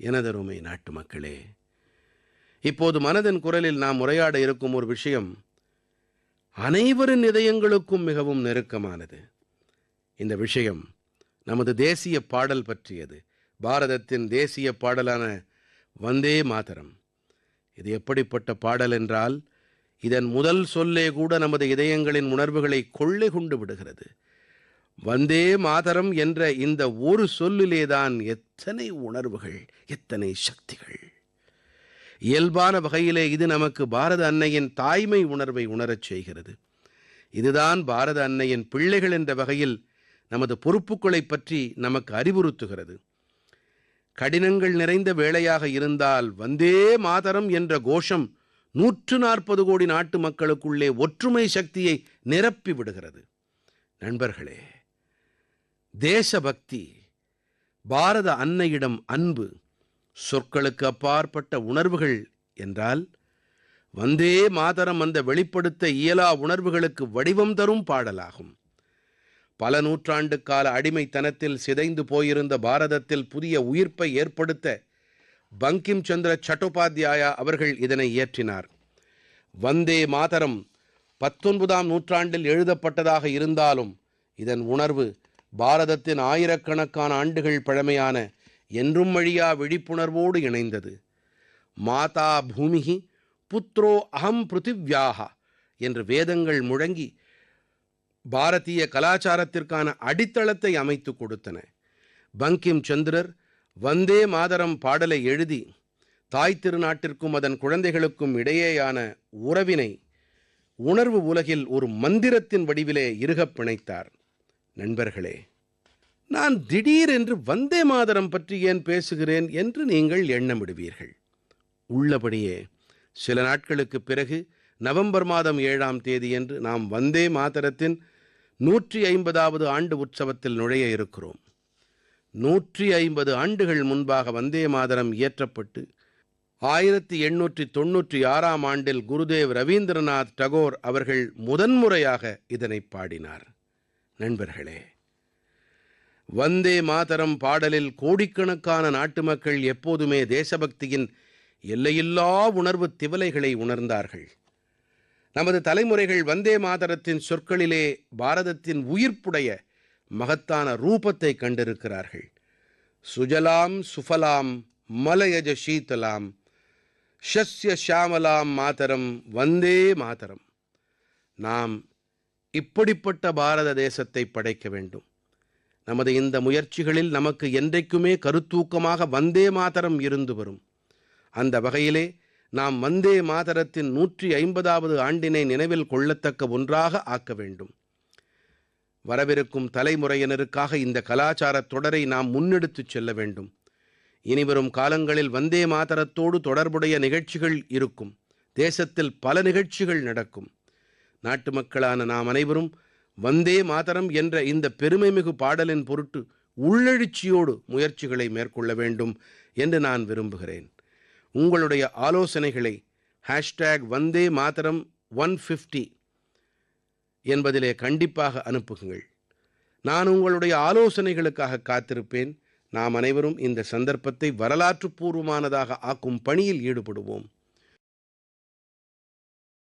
எனதருமை நாட்டு மக்களே இப்போது மனதின் குரலில் நாம் உரையாட இருக்கும் ஒரு விஷயம் அனைவரின் இதயங்களுக்கும் மிகவும் நெருக்கமானது. இந்த விஷயம் நமது தேசிய பாடல் பற்றியது. பாரதத்தின் தேசிய பாடலான வந்தே மாதரம் இது எப்படிப்பட்ட பாடல் என்றால் இதன் முதல் சொல்லே கூட நமது இதயங்களின் உணர்வுகளை கொள்ளை கொண்டு விடுகிறது. வந்தே மாதரம் என்ற இந்த ஒரு சொல்லிலேதான் எத்தனை உணர்வுகள் எத்தனை சக்திகள். இயல்பான வகையிலே இது நமக்கு பாரத அன்னையின் தாய்மை உணர்வை உணரச் செய்கிறது. இதுதான் பாரத அன்னையின் பிள்ளைகள் என்ற வகையில் நமது பொறுப்புகளை பற்றி நமக்கு அறிவுறுத்துகிறது. கடினங்கள் நிறைந்த வேளையாக இருந்தால் வந்தே மாதரம் என்ற கோஷம் நூற்று நாற்பது கோடி நாட்டு மக்களுக்குள்ளே ஒற்றுமை சக்தியை நிரப்பி விடுகிறது. நண்பர்களே தேசபக்தி பாரத அன்னையிடம் அன்பு சொற்களுக்கு அப்பாற்பட்ட உணர்வுகள் என்றால் வந்தே மாதரம் அந்த வெளிப்படுத்த இயலா உணர்வுகளுக்கு வடிவம் தரும் பாடலாகும். பல நூற்றாண்டு கால அடிமைத்தனத்தில் சிதைந்து போயிருந்த பாரதத்தில் புதிய உயிர்ப்பை ஏற்படுத்த பங்கிம் சந்திர சட்டோபாத்யாயா அவர்கள் இதனை இயற்றினார். வந்தே மாதரம் பத்தொன்பதாம் நூற்றாண்டில் எழுதப்பட்டதாக இருந்தாலும் இதன் உணர்வு பாரதத்தின் ஆயிரக்கணக்கான ஆண்டுகள் பழமையான என்றும் வழியா விழிப்புணர்வோடு இணைந்தது. மாதா பூமிகி புத்ரோ அகம் பிருத்திவ்யாஹா என்று வேதங்கள் முழங்கி பாரதிய கலாச்சாரத்திற்கான அடித்தளத்தை அமைத்து கொடுத்தன. பங்கிம் சந்திரர் வந்தே மாதரம் பாடலை எழுதி தாய் திருநாட்டிற்கும் அதன் குழந்தைகளுக்கும் இடையேயான உறவினை உணர்வு உலகில் ஒரு மந்திரத்தின் வடிவிலே இருகப் பிணைத்தார். நண்பர்களே நான் திடீரென்று வந்தே மாதரம் பற்றி ஏன் பேசுகிறேன் என்று நீங்கள் எண்ணமிடுவீர்கள். உள்ளபடியே சில நாட்களுக்குப் பிறகு நவம்பர் மாதம் ஏழாம் தேதியன்று நாம் வந்தே மாதரத்தின் நூற்றி ஐம்பதாவது ஆண்டு உற்சவத்தில் நுழைய இருக்கிறோம். நூற்றி ஐம்பது ஆண்டுகள் முன்பாக வந்தே மாதரம் இயற்றப்பட்டு ஆயிரத்தி எண்ணூற்றி தொண்ணூற்றி ஆறாம் ஆண்டில் குருதேவ் ரவீந்திரநாத் டகோர் அவர்கள் முதன்முறையாக இதனை பாடினார். நண்பர்களே வந்தே மாதரம் பாடலில் கோடிக்கணக்கான நாட்டு மக்கள் எப்போதுமே தேசபக்தியின் எல்லையில்லா உணர்வு திவலைகளை உணர்ந்தார்கள். நமது தலைமுறைகள் வந்தே மாதரத்தின் சொற்களிலே பாரதத்தின் உயிர்ப்புடைய மகத்தான ரூபத்தை கண்டிருக்கிறார்கள். சுஜலாம் சுஃபலாம் மலயஜ சீதலாம் ஷஸ்ய ஷியாமலாம் மாதரம் வந்தே மாதரம். நாம் இப்படிப்பட்ட பாரத தேசத்தை படைக்க வேண்டும். நமது இந்த முயற்சிகளில் நமக்கு என்றைக்குமே கருத்தூக்கமாக வந்தே மாதரம் இருந்து வரும். அந்த வகையிலே நாம் வந்தே மாதரத்தின் நூற்றி ஐம்பதாவது ஆண்டினை நினைவில் கொள்ளத்தக்க ஒன்றாக ஆக்க வேண்டும். வரவிருக்கும் தலைமுறையினருக்காக இந்த கலாச்சாரத் தொடரை நாம் முன்னெடுத்துச் செல்ல வேண்டும். இனிவரும் காலங்களில் வந்தே மாதரத்தோடு தொடர்புடைய நிகழ்ச்சிகள் இருக்கும். தேசத்தில் பல நிகழ்ச்சிகள் நடக்கும். நாட்டு மக்களான நாம் அனைவரும் வந்தே மாதரம் என்ற இந்த பெருமைமிகு பாடலின் பொருட்டு உள்ளெழுச்சியோடு முயற்சிகளை மேற்கொள்ள வேண்டும் என்று நான் விரும்புகிறேன். உங்களுடைய ஆலோசனைகளை hashtag Vande Mataram one fifty என்பதிலே கண்டிப்பாக அனுப்புங்கள். நான் உங்களுடைய ஆலோசனைகளுக்காக காத்திருப்பேன். நாம் அனைவரும் இந்த சந்தர்ப்பத்தை வரலாற்று பூர்வமானதாக ஆக்கும் பணியில் ஈடுபடுவோம்.